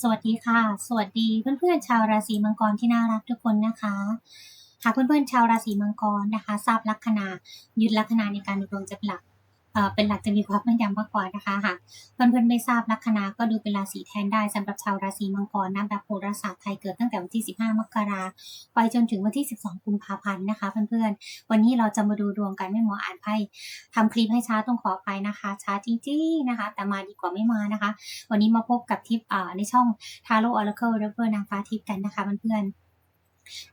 สวัสดีค่ะ สวัสดีเพื่อนๆชาวราศีมังกรที่น่ารักทุกคนนะคะหากเพื่อนๆชาวราศีมังกรนะคะ ทราบลัคนายึดลัคนาในการดูดวงจะเป็นหลัก เป็นหลักจะมีความแม่นยำมากกว่านะคะหากเพื่อนๆไม่ทราบลัคนาก็ดูเป็นราศีแทนได้สำหรับชาวราศีมังกรนับแบบโหราศาสตร์ไทยเกิดตั้งแต่วันที่ 15 มกราไปจนถึงวันที่ 12 กุมภาพันธ์นะคะ เพื่อนๆ วันนี้เราจะมาดูดวงกันไม่หมออ่านไพ่ทำคลิปให้ช้าต้องขออภัยนะคะ ช้าจริงๆนะคะ แต่มาดีกว่าไม่มานะคะ วันนี้มาพบกับทิปในช่องทาโร่ออร์เคิลและเพื่อนนางฟ้าทิพย์กันนะคะเพื่อนๆ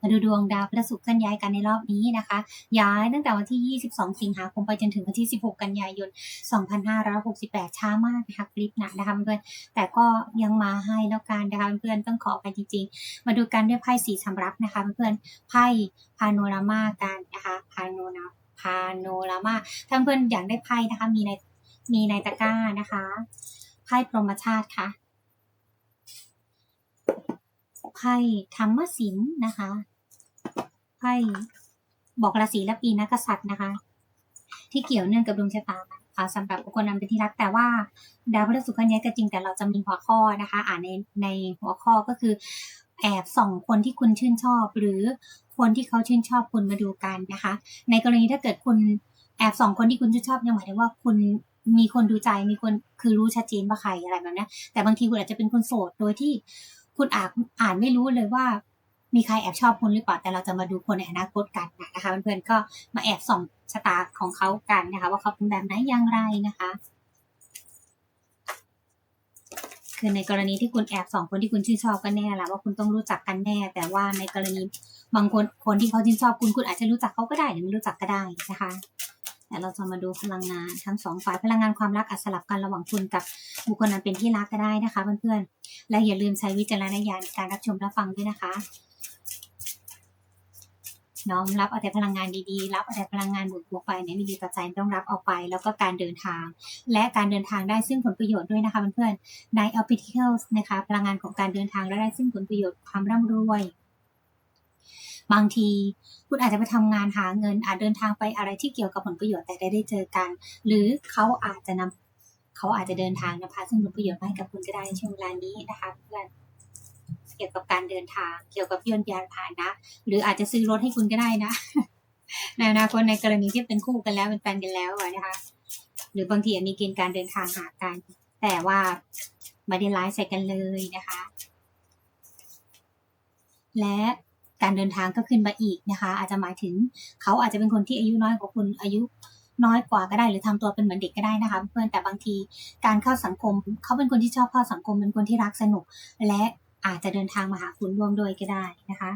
มาดูดวงดาวพฤหัสเคลื่อนย้ายกันในรอบนี้นะคะ ย้ายตั้งแต่วันที่ 22 สิงหาคมไปจนถึงวันที่ 16 กันยายน 2568 ช้ามากนะคะคลิปหนะนะคะเพื่อนแต่ก็ยังมาให้แล้วกันนะคะเพื่อนต้องขอไปจริงๆ มาดูกันด้วยไพ่สีสำรับนะคะเพื่อนไพ่พาโนรามากันนะคะพาโนนาพาโนรามาถ้าเพื่อนอยากได้ไพ่นะคะมีในมีในตะกร้านะคะไพ่พรหมชาติค่ะ ไพ่ธรรมศิลป์นะคะไพ่บอกราศีและปีนักษัตริย์นะคะ ที่เกี่ยวเนื่องกับดวงชะตาอ่าสำหรับบุคคลนั้นเป็นที่รักแต่ว่าดาวพฤหัสสุขย้ายก็จริงแต่เราจะมีหัวข้อนะคะ อ่านในในหัวข้อก็คือ แอบส่องคนที่คุณชื่นชอบ หรือคนที่เขาชื่นชอบคุณมาดูกันนะคะ ในกรณีถ้าเกิดคุณแอบส่องคนที่คุณชื่นชอบยังหมายถึงว่าคุณมีคนดูใจมีคนคือรู้ชัดเจนว่าใครอะไรแบบนี้แต่บางทีคุณอาจจะเป็นคนโสดโดยที่ คุณอ่านอ่านไม่รู้เลยว่า มีใครแอบชอบคุณหรือเปล่าแต่เราจะมาดูคนในอนาคตกันนะคะเพื่อนๆก็มาแอบส่องชะตาของเขากันนะคะ ว่าเขาเป็นแบบไหนอย่างไรนะคะ คือในกรณีที่คุณแอบส่องคนที่คุณชื่นชอบก็แน่แหละว่าคุณต้องรู้จักกันแน่ แต่ว่าในกรณีบางคนคนที่เขาชื่นชอบคุณคุณอาจจะรู้จักเขาก็ได้หรือไม่รู้จักก็ได้นะคะ แต่เราจะมาดูพลังงานทั้งสองฝ่ายพลังงานความรักอาจสลับกันระหว่างคุณกับบุคคลนั้นเป็นที่รักก็ได้นะคะเพื่อนๆ และอย่าลืมใช้วิจารณญาณในการรับชมรับฟังด้วยนะคะ น้อมรับเอาแต่พลังงานดีๆ รับเอาแต่พลังงานบวกๆไปเนี่ยไม่ดีต่อใจต้องรับเอาไป แล้วก็การเดินทาง และการเดินทางได้ซึ่งผลประโยชน์ด้วยนะคะเพื่อนๆใน a p i t i c a l นะคะพลังงานของการเดินทางและได้ซึ่งผลประโยชน์ความร่ำรวย บางที คุณอาจจะไปทำงานหาเงิน อาจเดินทางไปอะไรที่เกี่ยวกับผลประโยชน์แต่ได้ได้เจอกัน หรือเขาอาจจะนำเขาอาจจะเดินทางนำพาซึ่งผลประโยชน์ให้กับคุณก็ได้ในช่วงเวลานี้นะคะเพื่อนเกี่ยวกับการเดินทาง เกี่ยวกับยนต์ยานพาหนะ หรืออาจจะซื้อรถให้คุณก็ได้นะ ในอนาคตในกรณีที่เป็นคู่กันแล้วเป็นแฟนกันแล้วนะคะ หรือบางทีมีเกณฑ์การเดินทางหากัน แต่ว่าไม่ได้ไลฟ์ใส่กันเลยนะคะ และ การเดินทางก็ขึ้นมาอีกนะคะ อาจจะหมายถึงเขาอาจจะเป็นคนที่อายุน้อยกว่าคุณอายุน้อยกว่าก็ได้หรือทำตัวเป็นเหมือนเด็กก็ได้นะคะเพื่อนแต่บางทีการเข้าสังคม เขาเป็นคนที่ชอบเข้าสังคมเป็นคนที่รักสนุก และอาจจะเดินทางมาหาคุณร่วมด้วยก็ได้นะคะ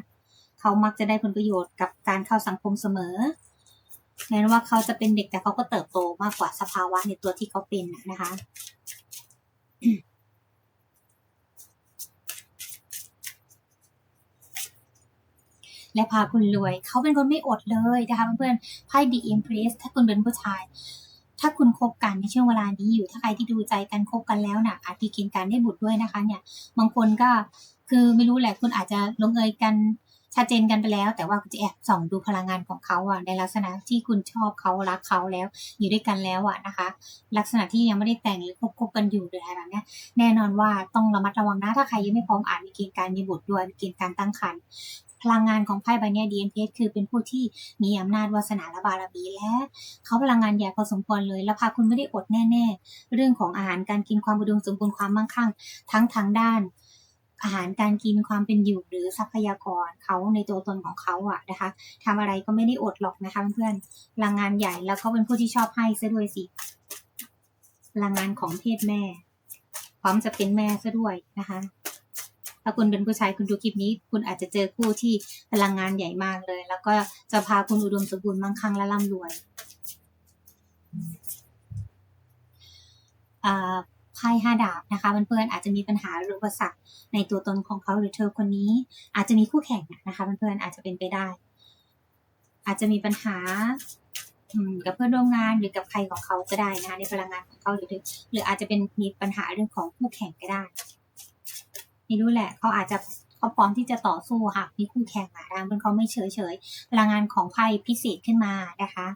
เขามักจะได้ผลประโยชน์กับการเข้าสังคมเสมอแม้ว่าเขาจะเป็นเด็กแต่เขาก็เติบโตมากกว่าสภาวะในตัวที่เขาเป็นนะคะ และพาคุณรวย เขาเป็นคนไม่อดเลยนะคะเพื่อนๆไพ่ The Empress ถ้าคุณเป็นผู้ชาย ถ้าคุณคบกันในช่วงเวลานี้อยู่ ถ้าใครที่ดูใจกันคบกันแล้วนะอาจมีเกณฑ์การได้บุตรด้วยนะคะ เนี่ย บางคนก็คือไม่รู้แหละคุณอาจจะลงเอยกันชัดเจนกันไปแล้ว แต่ว่าคุณจะแอบส่องดูพลังงานของเขาอะในลักษณะที่คุณชอบเขารักเขาแล้ว อยู่ด้วยกันแล้วอะนะคะ ลักษณะที่ยังไม่ได้แต่งหรือคบคบกันอยู่หรืออะไรแบบนี้แน่นอนว่าต้องระมัดระวังนะถ้าใครยังไม่พร้อมอาจมีเกณฑ์การมีบุตรด้วยมีเกณฑ์การตั้งครรภ์ พลังงานของไพ่ใบนี้ดีเอ็นเคือเป็นผู้ที่มีอำนาจวาสนาและบารมีและ เขาพลังงานใหญ่พอสมควรเลย แล้วพาคุณไม่ได้อดแน่ๆ เรื่องของอาหารการกินความอุดมสมบูรณ์ความมั่งคั่ง ทั้งทางด้าน อาหารการกินความเป็นอยู่หรือทรัพยากรเขาในตัวตนของเขาอะนะคะทำอะไรก็ไม่ได้อดหรอกนะคะเพื่อนพลังงานใหญ่แล้วเขาเป็นผู้ที่ชอบให้ซะด้วยสิพลังงานของเพศแม่ พร้อมจะเป็นแม่ซะด้วยนะคะาคุณเป็นผู้ชายคุณดูคลิปนี้ คุณอาจจะเจอคู่ที่พลังงานใหญ่มากเลย แล้วก็จะพาคุณอุดมสมบูรณ์มั่งคั่งและร่ำรวยอ่าไพ่ห้าดาบนะคะเพื่อนๆอาจจะมีปัญหาหรืออุปสรรคในตัวตนของเขาหรือเธอคนนี้ อาจจะมีคู่แข่งนะคะเพื่อนๆอาจจะเป็นไปได้ อาจจะมีปัญหากับเพื่อนร่วมงานหรือกับใครของเขาก็ได้นะคะในพลังงานของเขาหรือหรืออาจจะเป็นมีปัญหาเรื่องของคู่แข่งก็ได้ ไม่รู้แหละเขาอาจจะเขาพร้อมที่จะต่อสู้หากมีคู่แข่งมาทางเป็นเขาไม่เฉยเฉยพลังงานของไพ่พิเศษขึ้นมานะคะ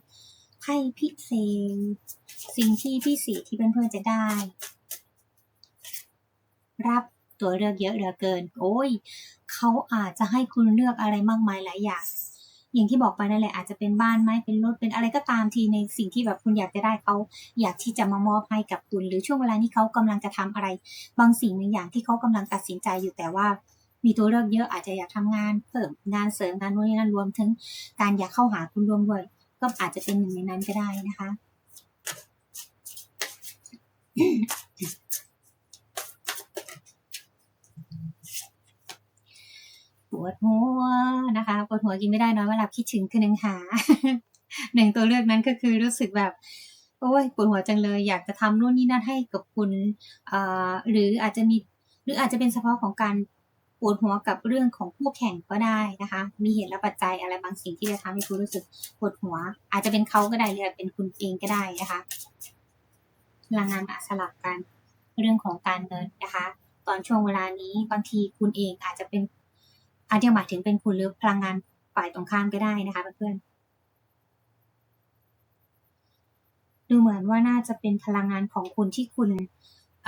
ไพ่พิเศษ สิ่งที่พิเศษที่เพื่อนๆจะได้ รับตัวเลือกเยอะเหลือเกิน โอ้ยเขาอาจจะให้คุณเลือกอะไรมากมายหลายอย่าง อย่างที่บอกไปนั่นแหละอาจจะเป็นบ้านไหมเป็นรถเป็นอะไรก็ตามทีในสิ่งที่แบบคุณอยากจะได้เขาอยากที่จะมามอบให้กับคุณ หรือช่วงเวลานี้เขากำลังจะทำอะไร บางสิ่งบางอย่างที่เขากำลังตัดสินใจอยู่แต่ว่ามีตัวเลือกเยอะอาจจะอยากทำงานเพิ่มงานเสริมงานนู้นนี่นั่นรวมถึงการอยากเข้าหาคุณรวมด้วยก็อาจจะเป็นหนึ่งในนั้นก็ได้นะคะ หัวกินไม่ได้นอนไม่หลับคิดถึงคือหนึ่งหาหนึ่งตัวเลือกนั้นก็คือรู้สึกแบบโอ้ยปวดหัวจังเลยอยากจะทำนู่นนี่นั่นให้กับคุณอ่าหรืออาจจะมีหรืออาจจะเป็นเฉพาะของการปวดหัวกับเรื่องของคู่แข่งก็ได้นะคะ มีเหตุและปัจจัยอะไรบางสิ่งที่จะทำให้คุณรู้สึกปวดหัว อาจจะเป็นเขาก็ได้หรืออาจจะเป็นคุณเองก็ได้นะคะพลังงานอาจสลับกันเรื่องของการเงินนะคะ ตอนช่วงเวลานี้บางทีคุณเองอาจจะเป็นอาจจะหมายถึงเป็นคุณหรือพลังงาน ฝ่ายตรงข้ามก็ได้นะคะเพื่อนๆดูเหมือนว่าน่าจะเป็นพลังงานของคุณที่คุณเ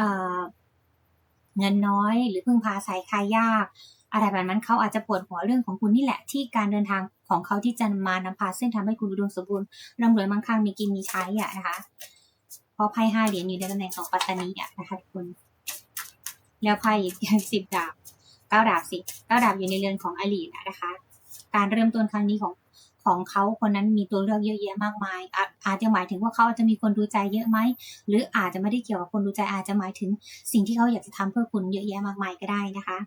เงินน้อย หรือพึ่งพาสายคายยาก อะไรแบบนั้นเขาอาจจะปวดหัวเรื่องของคุณนี่แหละ ที่การเดินทางของเขาที่จะมานำพาเส้นทำให้คุณอุดมสมบูรณ์ร่ำรวยมั่งคั่งมีกินมีใช้อะนะคะเพราะไพ่ห้าเหรียญอยู่ในตำแหน่งของปัตตานีอะนะคะทุกคนแล้วไพ่สิบดาบเก้าดาบสิเก้าดาบอยู่ในเรือนของอลีนะนะคะ การเริ่มต้นครั้งนี้ของของเขาคนนั้นมีตัวเลือกเยอะแยะมากมายอาอาจจะหมายถึงว่าเขาอาจจะมีคนดูใจเยอะไหมหรืออาจจะไม่ได้เกี่ยวกับคนดูใจอาจจะหมายถึงสิ่งที่เขาอยากจะทำเพื่อคุณเยอะแยะมากมายก็ได้นะคะ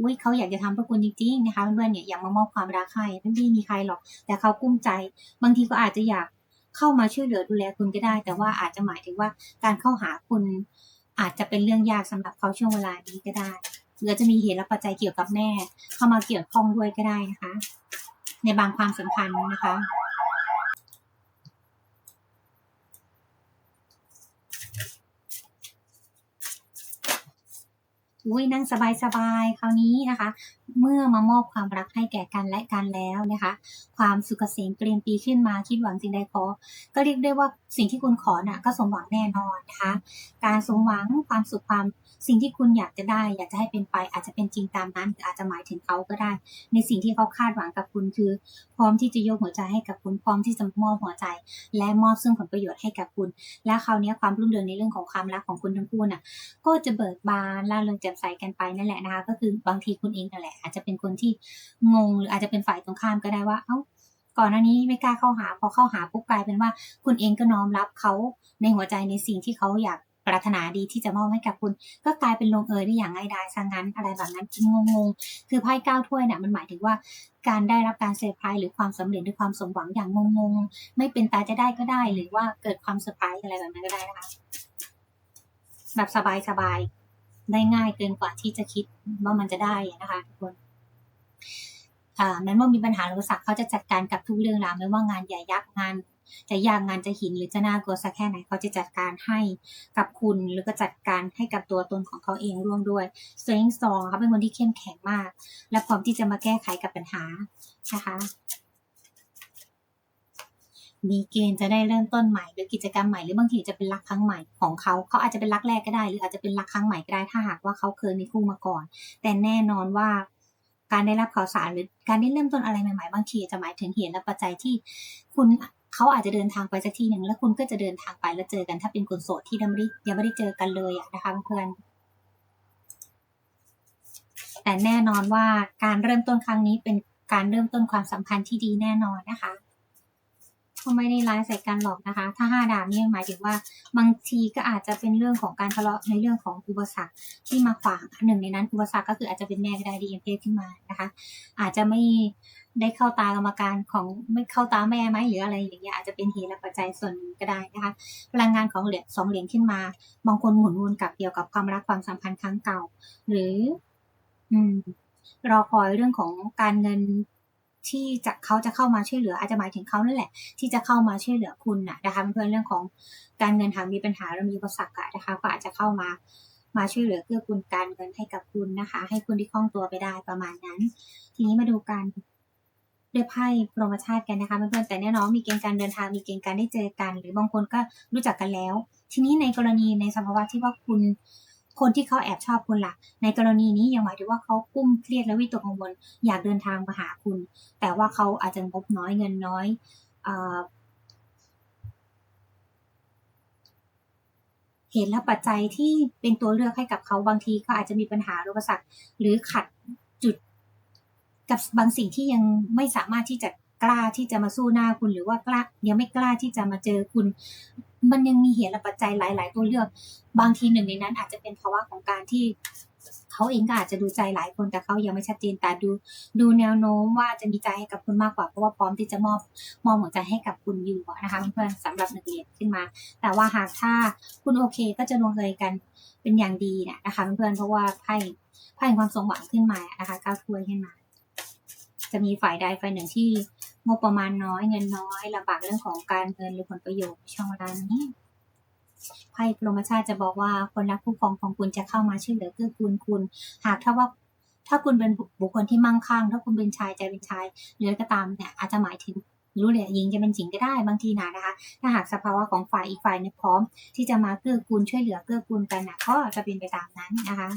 อุ้ยเขาอยากจะทำเพื่อคุณจริงๆนะคะเพื่อนๆเนี่ยอยากมามอบความรักให้ไม่ได้มีใครหรอก แต่เขากุ้มใจ บางทีก็อาจจะอยากเข้ามาช่วยเหลือดูแลคุณก็ได้ แต่ว่าอาจจะหมายถึงว่าการเข้าหาคุณอาจจะเป็นเรื่องยากสำหรับเขาช่วงเวลานี้ก็ได้ หรือจะมีเหตุและปัจจัยเกี่ยวกับแม่ เข้ามาเกี่ยวข้องด้วยก็ได้นะคะ ในบางความสัมพันธ์นะคะอุ้ยนั่งสบายๆ คราวนี้นะคะ เมื่อมามอบความรักให้แก่กันและกันแล้วนะคะ ความสุขเกษมเปลี่ยนปีขึ้นมาคิดหวังสิ่งใดขอ ก็เรียกได้ว่าสิ่งที่คุณขอน่ะก็สมหวังแน่นอนนะคะ การสมหวังความสุขความ สิ่งที่คุณอยากจะได้ อยากจะให้เป็นไป อาจจะเป็นจริงตามนั้นหรืออาจจะหมายถึงเขาก็ได้ ในสิ่งที่เขาคาดหวังกับคุณคือ พร้อมที่จะยกหัวใจให้กับคุณพร้อมที่จะมอบหัวใจ และมอบซึ่งผลประโยชน์ให้กับคุณ และคราวนี้ความรุ่งเรืองในเรื่องของความรักของคุณทั้งคู่น่ะ ก็จะเบิกบานล่าเริงแจ่มใสกันไปนั่นแหละนะคะก็คือบางทีคุณเองนั่นแหละ อาจจะเป็นคนที่งงหรืออาจจะเป็นฝ่ายตรงข้ามก็ได้ว่าเอ้าก่อนหน้านี้ไม่กล้าเข้าหาพอเข้าหาปุ๊บกลายเป็นว่า คุณเองก็น้อมรับเขาในหัวใจในสิ่งที่เขาอยาก ปรารถนาดีที่จะมอบให้กับคุณ ก็กลายเป็นลงเอยได้อย่างง่ายดายซะงั้นอะไรแบบนั้นงงๆ คือไพ่เก้าถ้วยเนี่ยมันหมายถึงว่าการได้รับการเซอร์ไพรส์หรือความสำเร็จหรือความสมหวังอย่างงงๆ ไม่เป็นตาจะได้ก็ได้ หรือว่าเกิดความเซอร์ไพรส์อะไรแบบนั้นก็ได้นะคะแบบสบายๆ ได้ง่ายเกินกว่าที่จะคิดว่ามันจะได้นะคะทุกคนแม้ว่ามีปัญหาอุปสรรคเขาจะจัดการกับทุกเรื่องราวไม่ว่างานใหญ่ยักษ์งาน จะยากงานจะหินหรือจะน่ากลัวสักแค่ไหนเขาจะจัดการให้กับคุณหรือก็จัดการให้กับตัวตนของเขาเองร่วมด้วย strength strong เขาเป็นคนที่เข้มแข็งมาก และพร้อมที่จะมาแก้ไขกับปัญหานะคะมีเกณฑ์จะได้เริ่มต้นใหม่หรือกิจกรรมใหม่หรือบางทีจะเป็นรักครั้งใหม่ของเขาเขาอาจจะเป็นรักแรกก็ได้ หรืออาจจะเป็นรักครั้งใหม่ก็ได้ถ้าหากว่าเขาเคยมีคู่มาก่อน แต่แน่นอนว่าการได้รับข่าวสารหรือการได้เริ่มต้นอะไรใหม่ๆ บางทีจะหมายถึงเหตุและปัจจัยที่คุณ เขาอาจจะเดินทางไปสักทีหนึ่งแล้วคุณก็จะเดินทางไปแล้วเจอกัน ถ้าเป็นคนโสดที่ยังไม่ได้ยังไม่ได้เจอกันเลยอะนะคะเพื่อนแต่แน่นอนว่าการเริ่มต้นครั้งนี้เป็นการเริ่มต้นความสัมพันธ์ที่ดีแน่นอนนะคะเขาไม่ได้ร้ายใส่กันหรอกนะคะ ถ้าห้าดาบนี่หมายถึงว่าบางทีก็อาจจะเป็นเรื่องของการทะเลาะในเรื่องของอุปสรรคที่มาขวางหนึ่งในนั้นอุปสรรคก็คืออาจจะเป็นแม่ก็ได้ดีเอ็มเพขึ้นมานะคะ อาจจะไม่ ได้เข้าตากรรมการของไม่เข้าตาแม่ไหมหรืออะไรอย่างเงี้ยอาจจะเป็นเหตุและปัจจัยส่วนหนึ่งก็ได้นะคะพลังงานของเหรียญสองเหรียญขึ้นมาบางคนหมุนวนกลับเกี่ยวกับความรักความสัมพันธ์ครั้งเก่า หรือ อืมรอคอยเรื่องของการเงินที่จะเขาจะเข้ามาช่วยเหลืออาจจะหมายถึงเขานั่นแหละ ที่จะเข้ามาช่วยเหลือคุณนะนะคะเพื่อนเรื่องของการเงินหากมีปัญหาหรือมีอุปสรรคนะคะก็อาจจะเข้ามามาช่วยเหลือเกื้อกูลการเงินให้กับคุณนะคะ ให้คุณที่คล่องตัวไปได้ประมาณนั้น ทีนี้มาดูกัน ด้วยไพ่โปรโมชาติกันนะคะเพื่อนๆแต่แน่นอนมีเกณฑ์การเดินทางมีเกณฑ์การได้เจอกัน หรือบางคนก็รู้จักกันแล้ว ทีนี้ในกรณีในสภาวะที่ว่าคุณคนที่เขาแอบชอบคุณล่ะ ในกรณีนี้ยังหมายถึงว่าเขากุ้มเครียดและวิตกกังวลอยากเดินทางมาหาคุณ แต่ว่าเขาอาจจะงบน้อยเงินน้อยเอเหตุและปัจจัยที่เป็นตัวเลือกให้กับเขาบางทีก็อาจจะมีปัญหาอุปสรรคหรือขัด กับบางสิ่งที่ยังไม่สามารถที่จะกล้าที่จะมาสู้หน้าคุณหรือว่ากล้ายังไม่กล้าที่จะมาเจอคุณ มันยังมีเหตุและปัจจัยหลาย ๆ ตัวเลือก บางทีหนึ่งในนั้นอาจจะเป็นภาวะของการที่เขาเองก็อาจจะดูใจหลายคนแต่เขายังไม่ชัดเจนแต่ดูดูแนวโน้มว่าจะมีใจให้กับคุณมากกว่าเพราะว่าพร้อมที่จะมอบมอบหัวใจให้กับคุณอยู่นะคะเพื่อนๆสำหรับนึ่งเรียญขึ้นมา แต่ว่าหากถ้าคุณโอเคก็จะลงเอยกันเป็นอย่างดีเนี่ยนะคะเพื่อนๆเพราะว่าไพ่ไพ่งความสมหวังขึ้นมานะคะก้าวถ้วยขึ้นมา จะมีฝ่ายใดฝ่ายหนึ่งที่งบประมาณน้อยเงินน้อยลำบากเรื่องของการเงินหรือผลประโยชน์ช่วงเวลานี้ไพ่ปรมชาติจะบอกว่าคนรักผู้ครองของคุณจะเข้ามาช่วยเหลือเกื้อกูลคุณ หากถ้าว่าถ้าคุณเป็นบุคคลที่มั่งคั่ง ถ้าคุณเป็นชายใจเป็นชายหรือก็ตามเนี่ยอาจจะหมายถึงรู้เลยหญิงจะเป็นหญิงก็ได้บางทีนะนะคะ ถ้าหากสภาวะของฝ่ายอีกฝ่ายเนี่ยพร้อม ที่จะมาเกื้อกูลช่วยเหลือเกื้อกูลกันนะก็จะเป็นไปตามนั้นนะคะ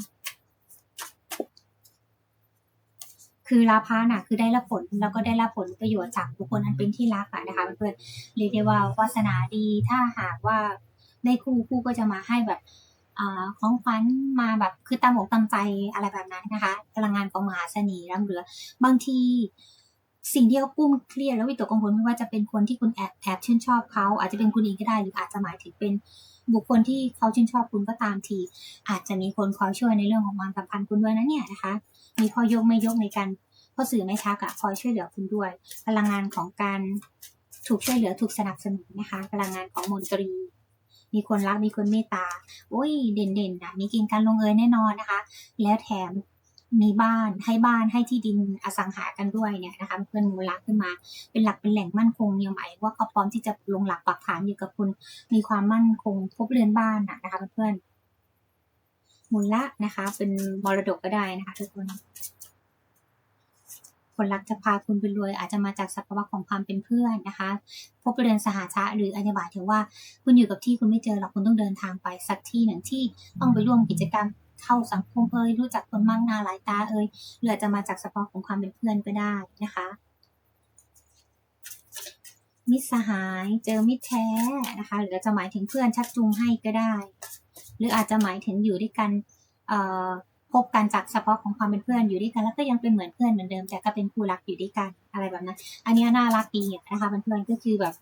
คือลาภาน่ะคือได้รับผลแล้วก็ได้รับผลประโยชน์จากบุคคลนั้นเป็นที่รักอะนะคะเพื่อนเรียกได้ว่าวาสนาดีถ้าหากว่าได้คู่คู่ก็จะมาให้แบบอาของขวัญมาแบบคือตามอกตามใจอะไรแบบนั้นนะคะพลังงานของมหาเสน่ห์ร่ำเหลือบางทีสิ่งที่เขาปุ้มเครียดแล้ววิตกกังวลไม่ว่าจะเป็นคนที่คุณแอบแอบชื่นชอบเขาอาจจะเป็นคุณเองก็ได้หรืออาจจะหมายถึงเป็น บุคคลที่เขาชื่นชอบคุณก็ตามที อาจจะมีคนคอยช่วยในเรื่องของความสัมพันธ์คุณด้วยนะเนี่ยนะคะ มีพอยกไม่ยกในการพ่อสื่อไม่ชักอะคอยช่วยเหลือคุณด้วย พลังงานของการถูกช่วยเหลือถูกสนับสนุนนะคะ พลังงานของมนตรี มีคนรักมีคนเมตตาโอ้ยเด่นๆนะมีเกณฑ์การลงเอยแน่นอนนะคะ แล้วแถม มีบ้านให้บ้านให้ที่ดินอสังหากันด้วยเนี่ยนะคะเพื่อนมูลค่าขึ้นมา เป็นหลักเป็นแหล่งมั่นคงเนี่ยหมายว่าเขาพร้อมที่จะลงหลักปักฐานอยู่กับคุณมีความมั่นคงพบเรือนบ้านนะคะเพื่อนมูลละนะคะ เป็นมรดกก็ได้นะคะทุกคนคนรักจะพาคุณไปรวยอาจจะมาจากสภาวะของความเป็นเพื่อนนะคะ พบเรือนสหชาหรืออัญบายถึงว่าคุณอยู่กับที่คุณไม่เจอหรอกคุณต้องเดินทางไปสักที่หนึ่งที่ต้องไปร่วมกิจกรรม เข้าสังคมเอ่ยรู้จักคนมากหน้าหลายตาเอ่ยหรืออาจจะมาจากสภาวะของความเป็นเพื่อนก็ได้นะคะ มิตรสหายเจอมิตรแท้นะคะ หรือจะหมายถึงเพื่อนชักจูงให้ก็ได้ หรืออาจจะหมายถึงอยู่ด้วยกันเอ่อพบกันจากสภาะของความเป็นเพื่อนอยู่ด้วยกันแล้วก็ยังเป็นเหมือนเพื่อนเหมือนเดิม แต่ก็เป็นคู่รักอยู่ด้วยกันอะไรแบบนั้น อันนี้น่ารักดีนะคะเพื่อนๆก็คือแบบ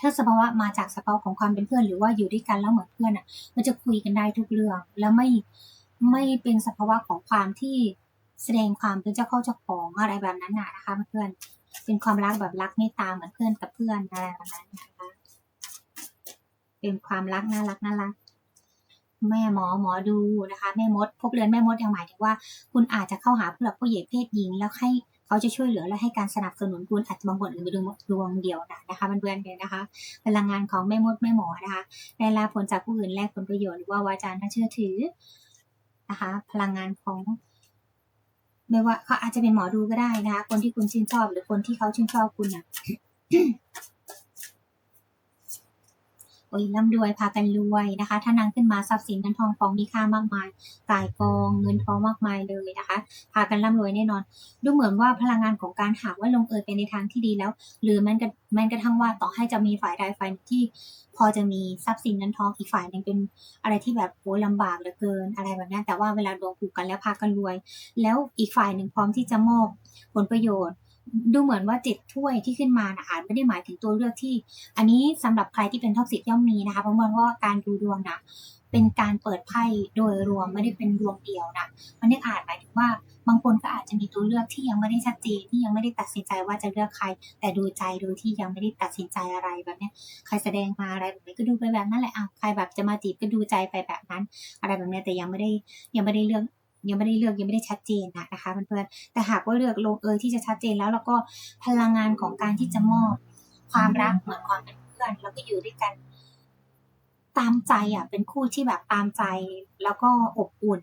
ถ้าสภาวะมาจากสภาวะของความเป็นเพื่อน หรือว่าอยู่ด้วยกันแล้วเหมือนเพื่อนอะ มันจะคุยกันได้ทุกเรื่อง แล้วไม่ไม่เป็นสภาวะของความที่แสดงความเป็นเจ้าเข้าเจ้าของอะไรแบบนั้นนะคะเพื่อนเป็นความรักแบบรักเมตตาเหมือนเพื่อนกับเพื่อนอะไรแบบนั้นนะคะเป็นความรักน่ารักน่ารักแม่หมอหมอดูนะคะแม่มดพบเรือนแม่มดยังหมายถึงว่า คุณอาจจะเข้าหาผู้หลักผู้ใหญ่เพศหญิง แล้วให้ เขาจะช่วยเหลือและให้การสนับสนุนคุณอาจจะบางคนอาจจะเป็นดวงเดียวนะนะคะมันเพื่อนเลยนะคะ พลังงานของแม่มดแม่หมอนะคะได้รับผลจากผู้อื่นแลกผลประโยชน์หรือว่าวาจาน่าเชื่อถือนะคะ พลังงานของไม่ว่าเขาอาจจะเป็นหมอดูก็ได้นะคะ คนที่คุณชื่นชอบ หรือคนที่เขาชื่นชอบคุณนะ โอ้ยร่ำรวยพากันรวยนะคะ ถ้านางขึ้นมาทรัพย์สินเงินทองของมีค่ามากมายกายกองเงินทองมากมายเลยนะคะ พากันร่ำรวยแน่นอน ดูเหมือนว่าพลังงานของการหากว่าลงเอยไปในทางที่ดีแล้ว หรือแม้กระแม้กระทั่งว่าต่อให้จะมีฝ่ายใดฝ่ายหนึ่งที่พอจะมีทรัพย์สินเงินทองอีกฝ่ายหนึ่งเป็นอะไรที่แบบโอ้ลำบากเหลือเกินอะไรแบบนี้แต่ว่าเวลาดวงผูกกันแล้วพากันรวย แล้วอีกฝ่ายหนึ่งพร้อมที่จะมอบผลประโยชน์ ดูเหมือนว่าเจ็ดถ้วยที่ขึ้นมานะอาจไม่ได้หมายถึงตัวเลือกที่ อันนี้สำหรับใครที่เป็นท็อกซิกย่อมมีนะคะเพราะว่าการดูดวงนะเป็นการเปิดไพ่โดยรวมไม่ได้เป็นดวงเดียวนะมันได้อาจหมายถึงว่าบางคนก็อาจจะมีตัวเลือกที่ยังไม่ได้ชัดเจนที่ยังไม่ได้ตัดสินใจว่าจะเลือกใคร แต่ดูใจโดยที่ยังไม่ได้ตัดสินใจอะไรแบบนี้ใครแสดงมาอะไรแบบนี้ก็ดูไปแบบนั้นแหละอะใครแบบจะมาจีบก็ดูใจไปแบบนั้น อะไรแบบนี้แต่ยังไม่ได้ยังไม่ได้เลือก ยังไม่ได้เลือกยังไม่ได้ชัดเจนนะนะคะเพื่อนๆแต่หากว่าเลือกลงเอยที่จะชัดเจนแล้วแล้วก็พลังงานของการที่จะมอบความรักเหมือนความเป็นเพื่อนแล้วก็อยู่ด้วยกันตามใจอะเป็นคู่ที่แบบตามใจแล้วก็อบอุ่น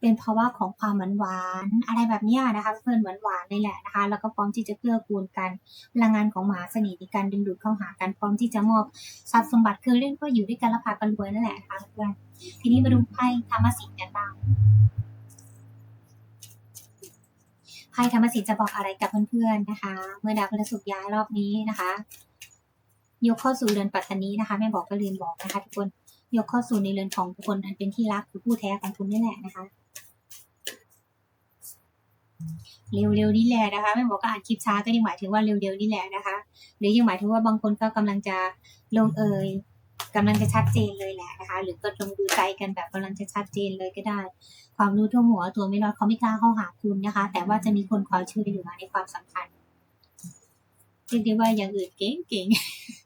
เป็นภาวะของความหวานหวานอะไรแบบนี้นะคะเพื่อนหวานหวานๆเลยแหละนะคะแล้วก็พร้อมที่จะเกื้อกูลกันพลังงานของมหาเสน่ห์ในการดึงดูดเข้าหากันพร้อมที่จะมอบทรัพย์สมบัติคือเรื่องก็อยู่ด้วยกันแล้วพากันรวยนั่นแหละนะคะเพื่อนทีนี้มาดูไพ่ธรรมสิทธิ์กันบ้างไพ่ธรรมสิทธิ์จะบอกอะไรกับเพื่อนๆนะคะ เมื่อดาวพฤหัสย้ายรอบนี้นะคะยกเข้าสู่เรือนปัตตานีนะคะแม่บอกก็ลืมบอกนะคะทุกคนยกเข้าสู่ในเรือนของบุคคลอันเป็นที่รักคือผู้แท้ของคุณนี่แหละนะคะ เร็วๆนี่แหละนะคะไม่บอกก็อ่านคลิปช้าก็ยังหมายถึงว่าเร็วๆนี่แหละนะคะ หรือยังหมายถึงว่าบางคนก็กำลังจะลงเอยกำลังจะชัดเจนเลยแหละนะคะ หรือก็ลงดูใจกันแบบกำลังจะชัดเจนเลยก็ได้ ความรู้ทั่วหัวตัวไม่รอดเขาไม่กล้าเข้าหาคุณนะคะ แต่ว่าจะมีคนคอยช่วยเหลือในความสำคัญเรียกได้ว่าอย่างอื่นเก่งๆ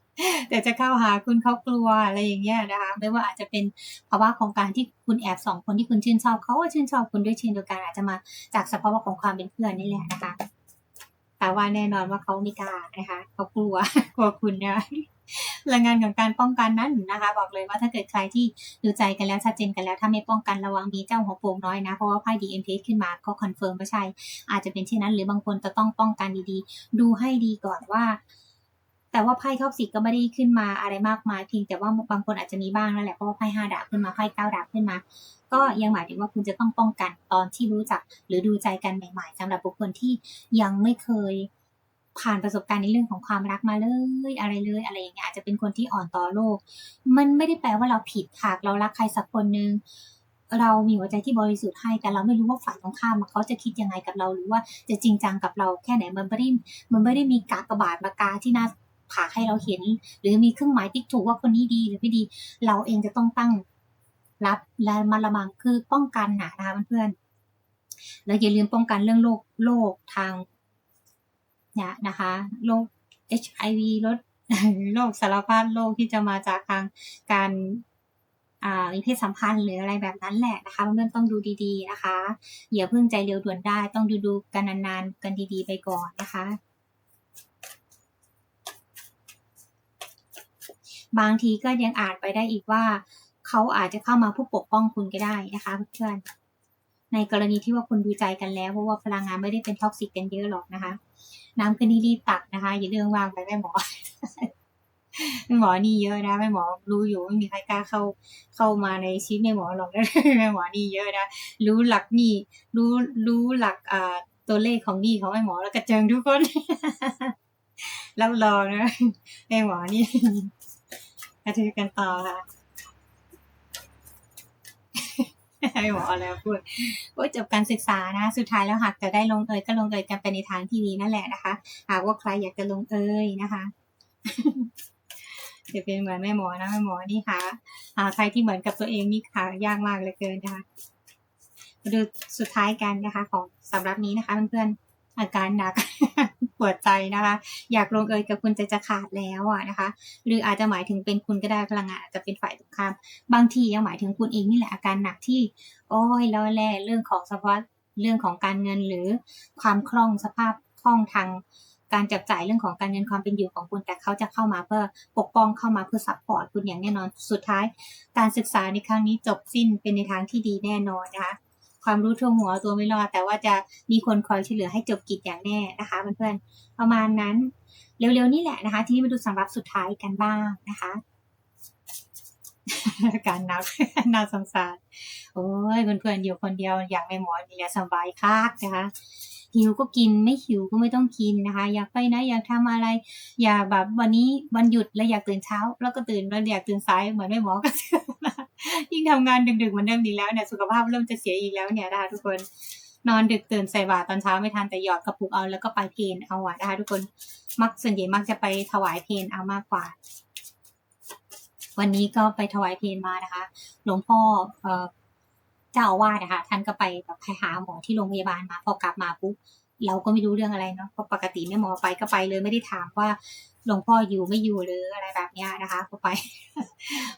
แต่จะเข้าหาคุณเขากลัวอะไรอย่างเงี้ยนะคะไม่ว่าอาจจะเป็นภาวะของการที่คุณแอบสองคนที่คุณชื่นชอบเขาก็ชื่นชอบคุณด้วยเช่นเดียวกันอาจจะมาจากสภาวะของความเป็นเพื่อนนี่แหละนะคะ แต่ว่าแน่นอนว่าเขาไม่กล้านะคะเขากลัวกลัวคุณนะแรงงานของการป้องกันนั้นนะคะ บอกเลยว่าถ้าเกิดใครที่ดูใจกันแล้วชัดเจนกันแล้วถ้าไม่ป้องกันระวังมีเจ้าหัวโป่งน้อยนะ เพราะว่าไพ่ดีเอ็มเพขึ้นมาก็คอนเฟิร์มว่าใช่อาจจะเป็นเช่นนั้น หรือบางคนจะต้องป้องกันดีๆ ดูให้ดีก่อนว่า แต่ว่าไพ่ท็อกซิกก็ไม่ได้ขึ้นมาอะไรมากมายเพียงแต่ว่าบางคนอาจจะมีบ้างนั่นแหละเพราะว่าไพ่ห้าดาบขึ้นมาไพ่เก้าดาบขึ้นมา ก็ยังหมายถึงว่าคุณจะต้องป้องกันตอนที่รู้จักหรือดูใจกันใหม่ ๆสำหรับบุคคลที่ยังไม่เคยผ่านประสบการณ์ในเรื่องของความรักมาเลยอะไรเลยอะไรอย่างเงี้ยอาจจะเป็นคนที่อ่อนต่อโลก มันไม่ได้แปลว่าเราผิดหากเรารักใครสักคนหนึ่งเรามีหัวใจที่บริสุทธิ์ให้ แต่เราไม่รู้ว่าฝ่ายตรงข้ามเขาจะคิดยังไงกับเราหรือว่าจะจริงจังกับเราแค่ไหนมันไม่ได้มันไม่ได้มีกากบาทมากาที่หน้า ผากให้เราเห็น หรือมีเครื่องหมายติ๊กถูกว่าคนนี้ดีหรือไม่ดี เราเองจะต้องตั้งรับและมาระมังคือป้องกันนะคะเพื่อนๆแล้วอย่าลืมป้องกันเรื่องโรคโรคทางเนี่ยนะคะโรค HIV ลดโรคสารพัดโรคที่จะมาจากทางการอ่ามีเพศสัมพันธ์หรืออะไรแบบนั้นแหละนะคะเพื่อนต้องดูดีๆนะคะอย่าเพิ่งใจเร็วด่วนได้ ต้องดูดูกันนานๆกันดีๆ ไปก่อนนะคะ บางทีก็ยังอาจไปได้อีกว่า เขาอาจจะเข้ามาผู้ปกป้องคุณก็ได้นะคะเพื่อนๆในกรณีที่ว่าคุณดูใจกันแล้วเพราะว่าพลังงานไม่ได้เป็นท็อกซิกกันเยอะหรอกนะคะ น้ำขึ้นนี่รีบตักนะคะ อย่าเรื่องวางไปแม่หมอแม่หมอนี่เยอะนะแม่หมอรู้อยู่ไม่มีใครกล้าเข้าเข้ามาในชีวิตแม่หมอหรอกนะแม่หมอนี่เยอะนะรู้หลักนี่รู้รู้หลักอ่าตัวเลขของนี่ของแม่หมอแล้วกระเจิงทุกคนรับรองนะแม่หมอนี่ กระทือกันต่อค่ะให้หมอแล้วพูดโอ้ยจบการศึกษานะ สุดท้ายแล้วหากจะได้ลงเอยก็ลงเอยกันไปในทางที่ดีนั่นแหละนะคะ หากว่าใครอยากจะลงเอยนะคะจะเป็นเหมือนแม่หมอนะแม่หมอนี่ค่ะหาใครที่เหมือนกับตัวเองนี่ค่ะยากมากเลยเกินนะคะมาดูสุดท้ายกันนะคะ ของสำหรับนี้นะคะเพื่อนๆ อาการหนักปวดใจนะคะ อยากลงเอยกับคุณใจจะขาดแล้วอะนะคะ หรืออาจจะหมายถึงเป็นคุณก็ได้พลังงานอาจจะเป็นฝ่ายตรงข้ามบางทียังหมายถึงคุณเองนี่แหละอาการหนักที่ โอ้ยแล้วแล่เรื่องของสภาวะเรื่องของการเงินหรือความคล่องสภาพคล่องทางการจับจ่ายเรื่องของการเงินความเป็นอยู่ของคุณ แต่เขาจะเข้ามาเพื่อปกป้องเข้ามาเพื่อซัพพอร์ตคุณอย่างแน่นอน สุดท้าย การศึกษาในครั้งนี้จบสิ้นเป็นในทางที่ดีแน่นอนนะคะ ความรู้ทั่วหัวตัวไม่รอด แต่ว่าจะมีคนคอยช่วยเหลือให้จบกิจอย่างแน่นะคะเพื่อนๆประมาณนั้น เร็วๆนี่แหละนะคะ ที่นี่มาดูสำรับสุดท้ายกันบ้างนะคะการนับน่าสงสาร โอ้ยเพื่อนๆอยู่คนเดียวอยากไปหมอนี่แหละสบายคักนะคะ หิวก็กินไม่หิวก็ไม่ต้องกินนะคะ อยากไปนะอยากทำอะไร อย่าแบบวันนี้วันหยุดแล้วอยากตื่นเช้า แล้วก็ตื่นแล้วอยากตื่นสายเหมือนไม่หมอก็ยิ่งทำงานดึกๆเหมือนเดิมดีแล้วเนี่ยสุขภาพเริ่มจะเสียอีกแล้วเนี่ยนะคะทุกคนนอนดึกตื่นใส่บาตรตอนเช้าไม่ทันแต่หยอดกระปุกเอาแล้วก็ไปเพนเอาอะนะคะทุกคนมักส่วนใหญ่มักจะไปถวายเพนเอามากกว่า วันนี้ก็ไปถวายเพนมานะคะ หลวงพ่อเอ่อ เจ้าอาวาสนะคะท่านก็ไปแบบไปหาหมอที่โรงพยาบาลมา พอกลับมาปุ๊บเราก็ไม่รู้เรื่องอะไรเนาะเพราะปกติแม่หมอไปก็ไปเลยไม่ได้ถามว่าหลวงพ่ออยู่ไม่อยู่หรืออะไรแบบนี้นะคะก็ไป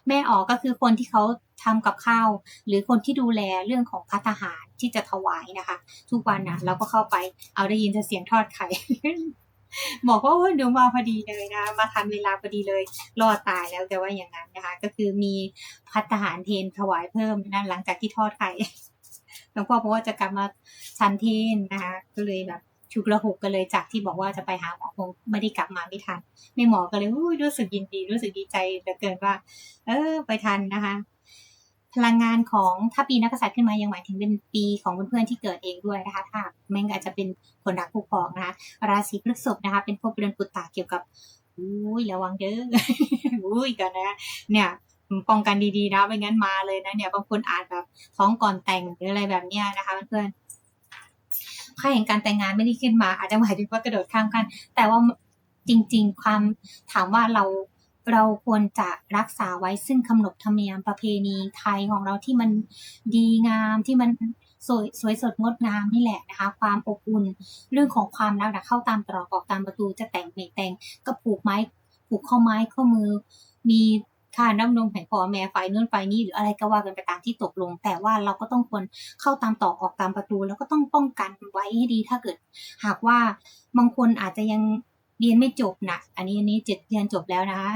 แม่ออกก็คือคนที่เขาทำกับข้าว หรือคนที่ดูแลเรื่องของพัฒหารที่จะถวายนะคะ ทุกวันนะเราก็เข้าไปเอาได้ยินแต่เสียงทอดไข่ บอกว่าเดี๋ยวมาพอดีเลยนะ มาทันเวลาพอดีเลย รอดตายแล้วแต่ว่าอย่างนั้นนะคะ ก็คือมีพัฒหารเพนถวายเพิ่มนะหลังจากที่ทอดไข่ไปลวงพ่อบอกว่าจะกลับมาชันเทนนะคะก็เลยแบบฉุกระหุกกันเลยจากที่บอกว่าจะไปหาหมอคงไม่ได้กลับมาไม่ทันไม่หมอก็เลยอุ้ยรู้สึกยินดีรู้สึกดีใจเหลือเกินว่า เออไปทันนะคะ พลังงานของถ้าปีนักษัตริย์ขึ้นมายังหมายถึงเป็นปีของเพื่อนๆที่เกิดเองด้วยนะคะถ้าแม่งอาจจะเป็นคนรักผู้ครองนะคะราศีพฤษภนะคะ เป็นพวกเรือนปุตตะเกี่ยวกับอุ้ยระวังเด้ออุ้ยกันนะเนี่ยป้องกันดีๆนะไม่งั้นมาเลยนะเนี่ยบางคนอาจแบบท้องก่อนแต่งหรืออะไรแบบเนี้ยนะคะเพื่อนๆไพ่แห่งการแต่งงานไม่ได้ขึ้นมาอาจจะหมายถึงว่ากระโดดข้ามกัน แต่ว่าจริง ๆ ความถามว่าเรา เราควรจะรักษาไว้ซึ่งขนบธรรมเนียมประเพณีไทยของเราที่มันดีงามที่มันสวยสวยสดงดงามนี่แหละนะคะ ความอบอุ่น เรื่องของความรักนะเข้าตามตรอกออกตามประตูจะแต่งไม่แต่งก็ผูกไม้ผูกข้อไม้ข้อมือ มีค่าน้ำนมแห่งพอแม่ไฟนู่นไฟนี่หรืออะไรก็ว่ากันไปตามที่ตกลง แต่ว่าเราก็ต้องควรเข้าตามตอกออกตามประตู แล้วก็ต้องป้องกันไว้ให้ดีถ้าเกิด หากว่าบางคนอาจจะยัง เรียนไม่จบนะอันนี้อันนี้เจ็ดเรียนจบแล้วนะคะ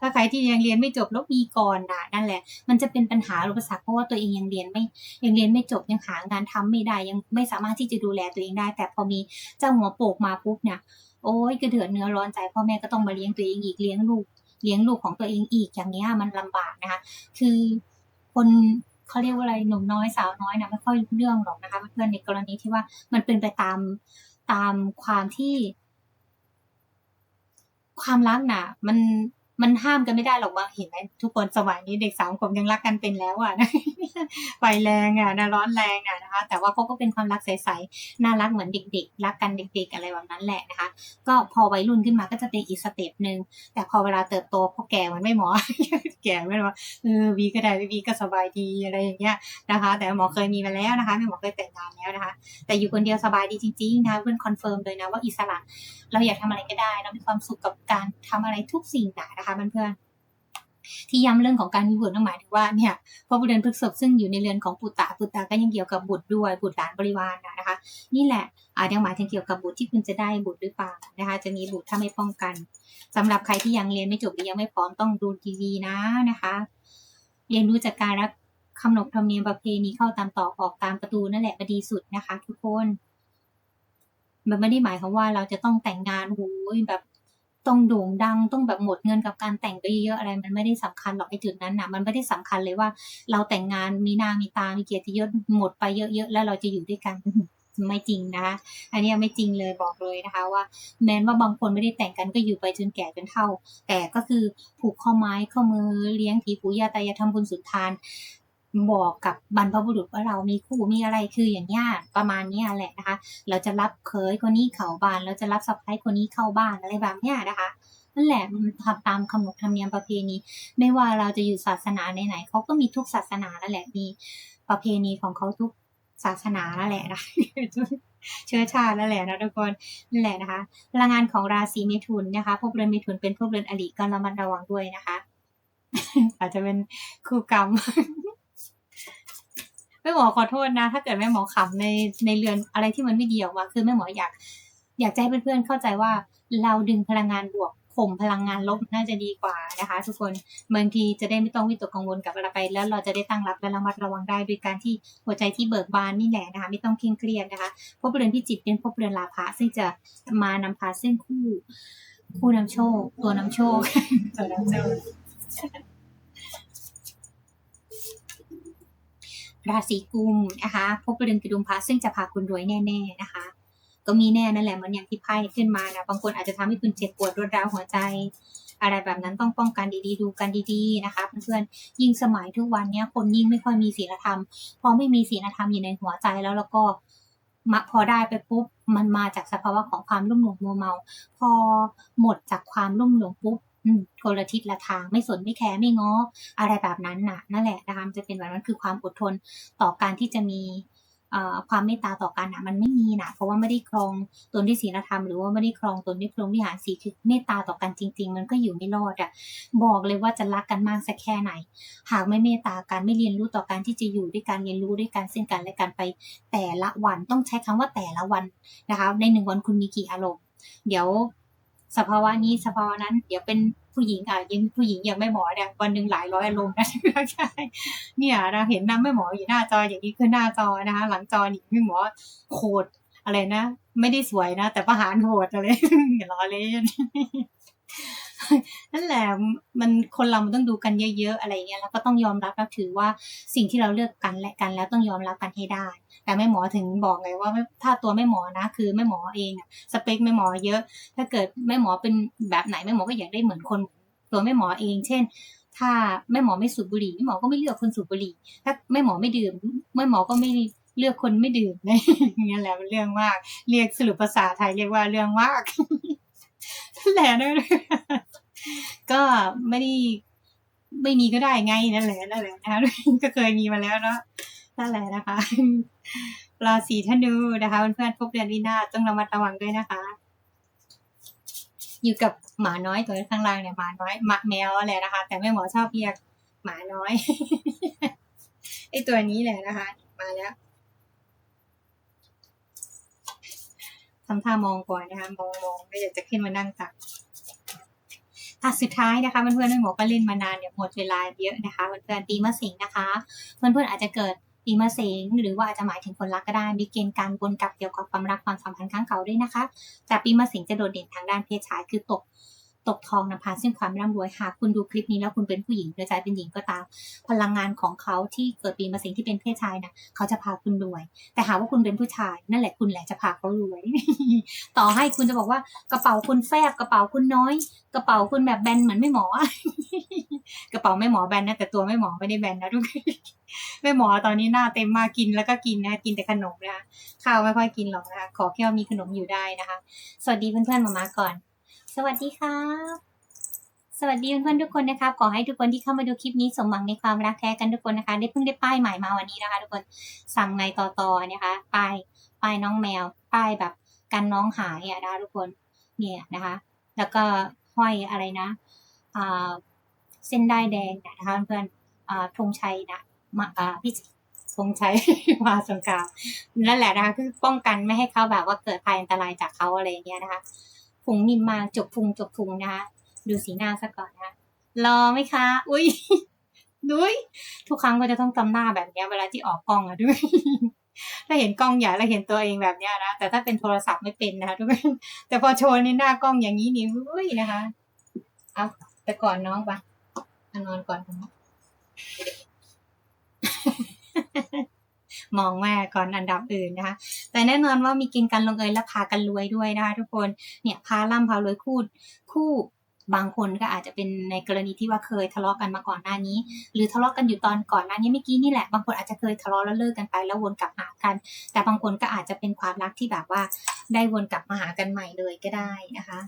ถ้าใครที่ยังเรียนไม่จบแล้วมีก่อนนะนั่นแหละ มันจะเป็นปัญหาอุปสรรคเพราะว่าตัวเองยังเรียนไม่ยังเรียนไม่จบยังหางานทำไม่ได้ยังไม่สามารถที่จะดูแลตัวเองได้ แต่พอมีเจ้าหัวโปกมาปุ๊บเนี่ยโอ้ยกระเดือดเนื้อร้อนใจพ่อแม่ก็ต้องมาเลี้ยงตัวเองอีกเลี้ยงลูก เลี้ยงลูกของตัวเองอีกอย่างเงี้ยมันลำบากนะคะ คือคนเขาเรียกว่าอะไรหนุ่มน้อยสาวน้อยนะไม่ค่อยรู้เรื่องหรอกนะคะเพื่อนในกรณีที่ว่ามันเป็นไปตามตามความที่ ความรักน่ะ มัน มันห้ามกันไม่ได้หรอกว่าเห็นไหมทุกคนสมัยนี้เด็กสาวผมยังรักกันเป็นแล้วอะไฟแรงอะนะร้อนแรงอะนะคะ แต่ว่าเขาก็เป็นความรักใสๆน่ารักเหมือนเด็ก ๆ รักกันเด็ก ๆ อะไรแบบนั้นแหละนะคะ ก็พอวัยรุ่นขึ้นมาก็จะเป็นอีกสเต็ปหนึ่งแต่พอเวลาเติบโตพอแก่มันไม่หมอ แก่ไม่หมอเออวีก็ได้วีก็สบายดีอะไรอย่างเงี้ยนะคะ แต่หมอเคยมีมาแล้วนะคะไม่หมอเคยแต่งงานแล้วนะคะ แต่อยู่คนเดียวสบายดีจริงๆนะเพื่อนคอนเฟิร์มเลยนะว่าอิสระ เราอยากทำอะไรก็ได้เรามีความสุขกับการทำอะไรทุกสิ่งนะคะเพื่อนๆที่ย้ำเรื่องของการมีบุตรนั่นหมายถึงว่าเนี่ยพระบุเรนพฤกษบซึ่งอยู่ในเรือนของปุตตะปุตตะก็ยังเกี่ยวกับบุตรด้วยบุตรหลานบริวารนะคะ นี่แหละอาจยังหมายถึงเกี่ยวกับบุตรที่คุณจะได้บุตรหรือเปล่านะคะ จะมีบุตรถ้าไม่ป้องกันสำหรับใครที่ยังเรียนไม่จบหรือยังไม่พร้อมต้องดูดีๆนะนะคะ เรียนรู้จากการรักคำนบธรรมเนียมประเพณีเข้าตามตอกออกตามประตูนั่นแหละดีสุดนะคะ ทุกคน มันไม่ได้หมายความว่าเราจะต้องแต่งงานโอ้ยแบบ ต้องโด่งดังต้องแบบหมดเงินกับการแต่งไปเยอะอะไร มันไม่ได้สำคัญหรอกไอ้จุดนั้นนะมันไม่ได้สำคัญเลยว่า เราแต่งงานมีนามีตา มีเกียรติยศหมดไปเยอะๆแล้วเราจะอยู่ด้วยกันไม่จริงนะคะ อันนี้ไม่จริงเลยบอกเลยนะคะว่า แม้ว่าบางคนไม่ได้แต่งกันก็อยู่ไปจนแก่จนเฒ่า แต่ก็คือผูกข้อไม้ข้อมือเลี้ยงผีปู่ย่าตายายทำบุญสุนทาน บอกกับบรรพบุรุษว่าเรามีคู่มีอะไรคืออย่างนี้ประมาณนี้แหละนะคะ เราจะรับเคยคนนี้เข้าบ้าน เราจะรับสะพ้ายคนนี้เข้าบ้านอะไรแบบนี้นะคะนั่นแหละมันทำตามขนบธรรมเนียมประเพณี ไม่ว่าเราจะอยู่ศาสนาไหนๆเขาก็มีทุกศาสนานั่นแหละมีประเพณีของเขาทุกศาสนานั่นแหละนะเชื้อชาตินั่นแหละนะทุกคนนั่นแหละนะคะพลังงานของราศีเมถุนนะคะพวกเรือนเมถุนเป็นพวกเรือนอริก็ระมัดระวังด้วยนะคะ อาจจะเป็นคู่กรรม แม่หมอขอโทษนะ ถ้าเกิดแม่หมอขำในในเรือนอะไรที่มันไม่ดีออกมาคือแม่หมออยาก อยากให้เพื่อนๆเข้าใจว่า เราดึงพลังงานบวกข่มพลังงานลบน่าจะดีกว่านะคะ ทุกคนบางทีจะได้ไม่ต้องวิตกกังวลกับอะไรไป แล้วเราจะได้ตั้งรับและระมัดระวังได้โดยการที่หัวใจที่เบิกบานนี่แหละนะคะ ไม่ต้องเคร่งเครียดนะคะพบเรือนที่จิตเป็นพบเรือนลาภะซึ่งจะมานำพาเส้นคู่ คู่นำโชค ตัวนำโชค ตัวนำโชค ราศีกุมนะคะพบเรือนกระดุมพระซึ่งจะพาคุณรวยแน่ๆนะคะ ก็มีแน่นั่นแหละมันอย่างที่ไพ่ขึ้นมานะบางคนอาจจะทำให้คุณเจ็บปวดรวดร้าวหัวใจ อะไรแบบนั้นต้องป้องกันดีๆ ดูกันดีๆนะคะเพื่อนๆยิ่งสมัยทุกวันนี้คนยิ่งไม่ค่อยมีศีลธรรมพอไม่มีศีลธรรมอยู่ในหัวใจแล้วแล้วก็มาพอได้ไปปุ๊บมันมาจากสภาวะของความรุ่มหลงมัวเมา พอหมดจากความรุ่มหลงปุ๊บ คนละทิศละทางไม่สนไม่แคร์ไม่ง้ออะไรแบบนั้นน่ะ นั่นแหละนะคะจะเป็นแบบนั้นคือความอดทนต่อการที่จะมีความเมตตาต่อกันนะมันไม่มีนะเพราะว่าไม่ได้ครองตนที่ศีลธรรมหรือว่าไม่ได้ครองตนที่พรหมวิหารสีคือเมตตาต่อกันจริง ๆ มันก็อยู่ไม่รอดอะบอกเลยว่าจะรักกันมากสักแค่ไหน หากไม่เมตตากันไม่เรียนรู้ต่อการที่จะอยู่ด้วยกันเรียนรู้ด้วยกันซึ่งกันและกันไปแต่ละวันต้องใช้คำว่าแต่ละวันนะคะ ในหนึ่งวันคุณมีกี่อารมณ์เดี๋ยว สภาวะนี้สภาวะนั้น เดี๋ยวเป็นผู้หญิงอะยังผู้หญิงยังไม่หมอเนี่ยวันหนึ่งหลายร้อยอารมณ์นะใช่เนี่ยเราเห็นนะไม่หมออยู่หน้าจออย่างนี้คือหน้าจอนะคะ หลังจอนี่ไม่หมอโคตรอะไรนะ ไม่ได้สวยนะ แต่ประหารโหดอะไรอย่าล้อเล่น นั่นแหละมันคนเรามันต้องดูกันเยอะๆอะไรเงี้ยแล้วก็ต้องยอมรับแล้วถือว่าสิ่งที่เราเลือกกันและกันแล้วต้องยอมรับกันให้ได้ แต่แม่หมอถึงบอกไงว่าถ้าตัวแม่หมอนะ คือแม่หมอเองสเปคแม่หมอเยอะ ถ้าเกิดแม่หมอเป็นแบบไหนแม่หมอก็อยากได้เหมือนคนตัวแม่หมอเอง เช่น ถ้าแม่หมอไม่สูบบุหรี่แม่หมอก็ไม่เลือกคนสูบบุหรี่ ถ้าแม่หมอไม่ดื่มแม่หมอก็ไม่เลือกคนไม่ดื่มอย่างนี้แหละเป็นเรื่องมาก เรียกสรุปภาษาไทยเรียกว่าเรื่องมากแหละนะ ก็ไม่ได้ไม่มีก็ได้ไงนั่นแหละนั่นแหละนะคะก็เคยมีมาแล้วเนาะนั่นแหละนะคะราศีธนูนะคะเพื่อนๆพบเดือนวินาต้องระมัดระวังด้วยนะคะ อยู่กับหมาน้อยตัวข้างล่างเนี่ยหมาน้อยหมาแมวอะไรนะคะ แต่แม่หมอชอบเรียกหมาน้อยไอตัวนี้แหละนะคะ มาแล้วทำท่ามองก่อนนะคะมองมองไม่อยากจะขึ้นมานั่งตัก อะสุดท้ายนะคะเพื่อนๆแม่หมอก็เล่นมานานเนี่ยหมดเวลาเยอะนะคะเพื่อนๆปีมะเสงนะคะเพื่อนๆอาจจะเกิดปีมะเสงหรือว่าอาจจะหมายถึงคนรักก็ได้มีเกณฑ์การวนกลับเกี่ยวกับความรักความสัมพันธ์ครั้งเก่าด้วยนะคะแต่ปีมะเสงจะโดดเด่นทางด้านเพศชายคือตก ตกทองนำพาซึ่งความร่ำรวยหากคุณดูคลิปนี้แล้วคุณเป็นผู้หญิงหรือใจเป็นหญิงก็ตาม พลังงานของเขาที่เกิดปีมะเสงที่เป็นเพศชายนะเขาจะพาคุณรวย แต่หากว่าคุณเป็นผู้ชายนั่นแหละคุณแหละจะพาเขารวย ต่อให้คุณจะบอกว่ากระเป๋าคุณแฟบกระเป๋าคุณน้อย กระเป๋าคุณแบบแบนเหมือนไม่หมอ กระเป๋าไม่หมอแบนนะแต่ตัวไม่หมอไม่ได้แบนนะทุกคนแม่หมอตอนนี้หน้าเต็มมากกินแล้วก็กินนะกินแต่ขนมนะคะข้าวไม่ค่อยกินหรอกนะคะขอแค่มีขนมอยู่ได้นะคะ สวัสดีเพื่อนๆมามาก่อน สวัสดีครับสวัสดีเพื่อนๆทุกคนนะคะขอให้ทุกคนที่เข้ามาดูคลิปนี้สมหวังในความรักแท้กันทุกคนนะคะ ได้เพิ่งได้ป้ายใหม่มาวันนี้นะคะ ทุกคนสั่งในต่อต่อนะคะป้ายป้ายน้องแมว ป้ายแบบกันน้องหายอะนะคะทุกคนเนี่ยนะคะ แล้วก็ห้อยอะไรนะอ่าเส้นได้ายแดงนะคะเพื่อนอ่าธงชัยนะมาอ่าพี่ธงชัยมาสงกรารนั่นแหละนะคะคือป้องกันไม่ให้เขาแบบว่าเกิดภัยอันตรายจากเขาอะไรอย่างเงี้ยนะคะ พุงนิ่มมากจกพุงจกพุงนะคะดูสีหน้าซะก่อนนะรอไหมคะ อุ้ยดุยทุกครั้งก็จะต้องจำหน้าแบบนี้เวลาที่ออกกล้องอะด้วยถ้าเห็นกล้องใหญ่แล้วเห็นตัวเองแบบเนี้ยนะแต่ถ้าเป็นโทรศัพท์ไม่เป็นนะคะทุกคนแต่พอโชว์ในหน้ากล้องอย่างนี้นี่อุ้ยนะคะเอาแต่ก่อนน้องปะเอานอนก่อนผม มองแม่ก่อนอันดับอื่นนะคะ แต่แน่นอนว่ามีกินการลงเอยและพากันรวยด้วยนะคะทุกคนเนี่ยพาล่ำพารวยคู่คู่บางคนก็อาจจะเป็นในกรณีที่ว่าเคยทะเลาะกันมาก่อนหน้านี้ หรือทะเลาะกันอยู่ตอนก่อนหน้านี้เมื่อกี้นี่แหละบางคนอาจจะเคยทะเลาะแล้วเลิกกันไปแล้ววนกลับมาหากัน แต่บางคนก็อาจจะเป็นความรักที่แบบว่าได้วนกลับมาหากันใหม่เลยก็ได้นะคะ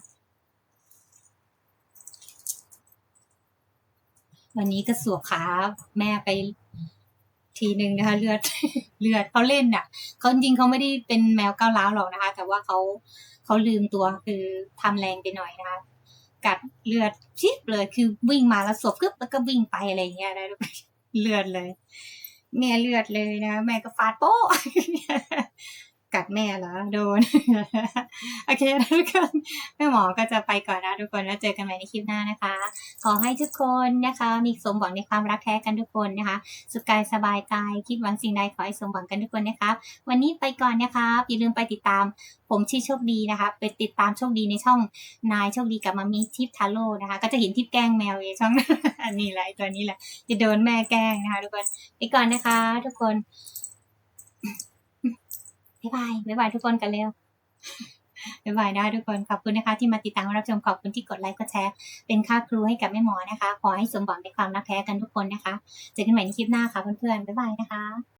วันนี้ก็สวบขาแม่ไป ทีหนึ่งนะคะเลือดเลือดเขาเล่นน่ะเขาจริงๆเขาไม่ได้เป็นแมวก้าวร้าวหรอกนะคะ แต่ว่าเขาเขาลืมตัวคือทำแรงไปหน่อยนะคะกัดเลือดชิบเลยคือวิ่งมาแล้วสวบกึบแล้วก็วิ่งไปอะไรเงี้ยได้เลือดเลย แม่เลือดเลยนะ แม่ก็ฟาดโป๊ะ กัดแม่เหรอโดน โอเคทุกคนแม่หมอก็จะไปก่อนนะทุกคนแล้วเจอกันใหม่ในคลิปหน้านะคะ ขอให้ทุกคนนะคะ มีสมหวังในความรักแท้กันทุกคนนะคะ สุขกายสบายกายคิดหวังสิ่งใดขอให้สมหวังกันทุกคนนะคะวันนี้ไปก่อนนะคะอย่าลืมไปติดตาม ผมชื่อโชคดีนะคะไปติดตามโชคดีในช่องนายโชคดีกับมามีทิปทาโร่นะคะ ก็จะเห็นทิปแกล้งแมวในช่องอันนี้แหละไอ้ตัวนี้แหละจะโดนแม่แกล้งนะคะ ทุกคนไปก่อนนะคะ ทุกคน บ๊ายบายบ๊ายบายทุกคนกันเร็วบ๊ายบายนะคะทุกคนขอบคุณนะคะ ที่มาติดตามรับชมขอบคุณที่กดไลค์กดแชร์เป็นค่าครูให้กับแม่หมอนะคะ ขอให้สมหวังในความรักแท้กันทุกคนนะคะ เจอกันใหม่ในคลิปหน้าค่ะเพื่อนๆบ๊ายบายนะคะ